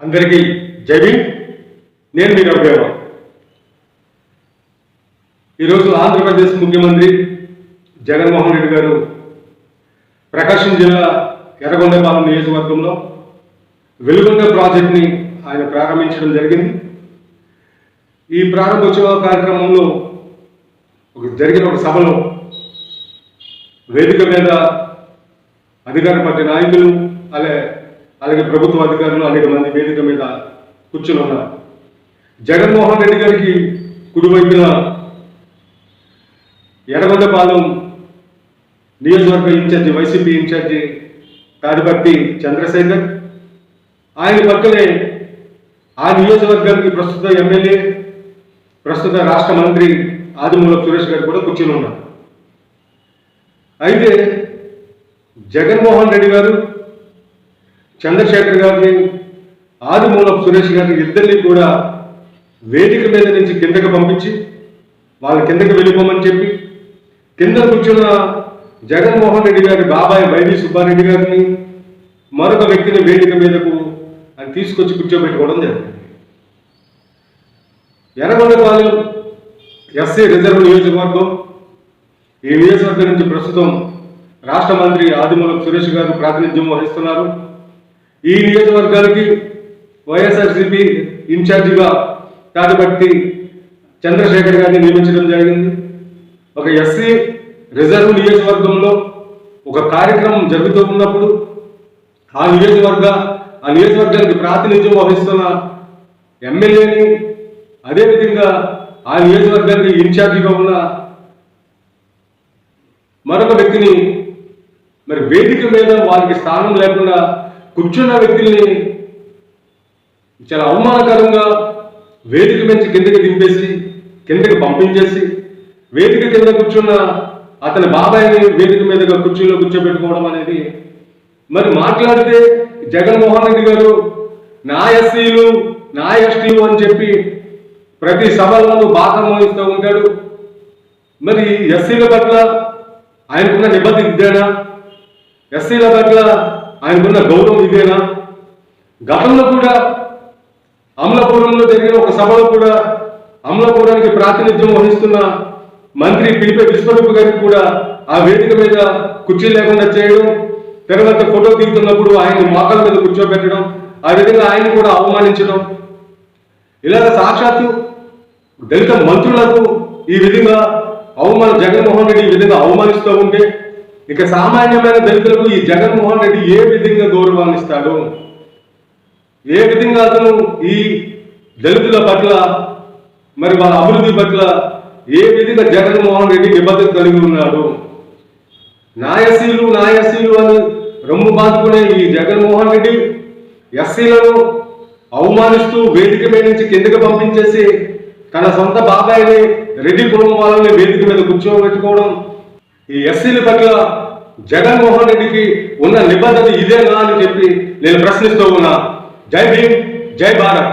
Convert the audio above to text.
అందరికీ జై నేను మీ రఘుదేవ ఈరోజు ఆంధ్రప్రదేశ్ ముఖ్యమంత్రి జగన్మోహన్ రెడ్డి గారు ప్రకాశం జిల్లా ఎర్రగొండపాలెం నియోజకవర్గంలో వెలుగొండ ప్రాజెక్ట్ని ఆయన ప్రారంభించడం జరిగింది. ఈ ప్రారంభోత్సవ కార్యక్రమంలో ఒక జరిగిన ఒక సభలో వేదిక మీద అధికార పార్టీ నాయకులు అలాగే అలాగే ప్రభుత్వ అధికారులు అనేక మంది వేదిక మీద కూర్చుని ఉన్నారు. జగన్మోహన్ రెడ్డి గారికి కుడివైపున ఎర్రగొండపాలెం నియోజకవర్గ incharge YCP incharge Tadipatri Chandrasekhar ఆయన పక్కనే ఆ నియోజకవర్గానికి ప్రస్తుత ఎమ్మెల్యే ప్రస్తుత రాష్ట్ర మంత్రి ఆదిమూలపు సురేష్ గారు కూడా కూర్చుని ఉన్నారు. అయితే జగన్మోహన్ రెడ్డి గారు చంద్రశేఖర్ గారిని ఆదిమూలపు సురేష్ గారిని ఇద్దరిని కూడా వేదిక మీద నుంచి కిందకి పంపించి వాళ్ళ కిందకి వెళ్ళిపోమని చెప్పి కింద కూర్చున్న జగన్మోహన్ రెడ్డి గారి బాబాయ్ వైవి సుబ్బారెడ్డి గారిని మరొక వ్యక్తిని వేదిక మీదకు ఆయన తీసుకొచ్చి కూర్చోబెట్టుకోవడం జరిగింది. ఎర్రగొండపాలెం ఎస్సీ రిజర్వ్ నియోజకవర్గం ఈ నియోజకవర్గం నుంచి ప్రస్తుతం రాష్ట్ర మంత్రి ఆదిమూలపు సురేష్ గారు ప్రాతినిధ్యం వహిస్తున్నారు. ఈ నియోజకవర్గానికి వైఎస్ఆర్సీపీ ఇన్ఛార్జిగా తాడిపట్టి చంద్రశేఖర్ గారిని నియమించడం జరిగింది. ఒక ఎస్సీ రిజర్వ్ నియోజకవర్గంలో ఒక కార్యక్రమం జరుగుతూ ఉన్నప్పుడు ఆ నియోజకవర్గ ఆ నియోజకవర్గానికి ప్రాతినిధ్యం వహిస్తున్న ఎమ్మెల్యేని అదేవిధంగా ఆ నియోజకవర్గానికి ఇన్ఛార్జిగా ఉన్న మరొక వ్యక్తిని మరి వేదిక మీద వారికి స్థానం లేకుండా కూర్చున్న వ్యక్తుల్ని చాలా అవమానకరంగా వేదిక నుంచి కిందకి దింపేసి కిందకి పంపించేసి వేదిక కింద కూర్చున్న అతని బాబాయ్ని వేదిక మీదగా కుర్చీలో కూర్చోబెట్టుకోవడం అనేది మరి మాట్లాడితే జగన్మోహన్ రెడ్డి గారు నా ఎస్సీలు నా ఎస్టీలు అని చెప్పి ప్రతి సభలను బాగా వహిస్తూ ఉంటాడు. మరి ఎస్సీల పట్ల ఆయనకున్న నిబద్ధత ఇద్దేనా ఎస్సీల పట్ల ఆయనకున్న గౌరవం ఇదేనా? గతంలో కూడా అమలాపురంలో జరిగిన ఒక సభలో కూడా అమలాపురానికి ప్రాతినిధ్యం వహిస్తున్న మంత్రి పిలిపే విశ్వరూప్ గారికి కూడా ఆ వేదిక మీద కుర్చీ లేకుండా చేయడం తర్వాత ఫోటో దిగుతున్నప్పుడు ఆయన మోకాల మీద కూర్చోబెట్టడం ఆ విధంగా ఆయన్ని కూడా అవమానించడం. ఇలాగ సాక్షాత్తు దళిత మంత్రులకు ఈ విధంగా అవమాన జగన్మోహన్ రెడ్డి ఈ విధంగా అవమానిస్తూ ఉంటే ఇక సామాన్యమైన దళితులకు ఈ జగన్మోహన్ రెడ్డి ఏ విధంగా గౌరవాన్ని ఇస్తాడు? ఏ విధంగా అతను ఈ దళితుల పట్ల మరి వాళ్ళ అభివృద్ధి పట్ల ఏ విధంగా జగన్మోహన్ రెడ్డి నిబద్ధత కలిగి ఉన్నాడు? నాయసీలు నాయసీలు అని రొమ్ము బాదుకునే ఈ జగన్మోహన్ రెడ్డి ఎస్సీలను అవమానిస్తూ వేదిక మీద నుంచి కిందకి పంపించేసి తన సొంత బాబాయిని రెడ్డి కుటుంబం వాళ్ళని వేదిక మీద కూర్చోబెట్టుకోవడం ఈ ఎస్సీల పట్ల జగన్మోహన్ రెడ్డికి ఉన్న నిబంధన ఇదేనా అని చెప్పి నేను ప్రశ్నిస్తూ ఉన్నా. జై భీమ్ జై భారత్.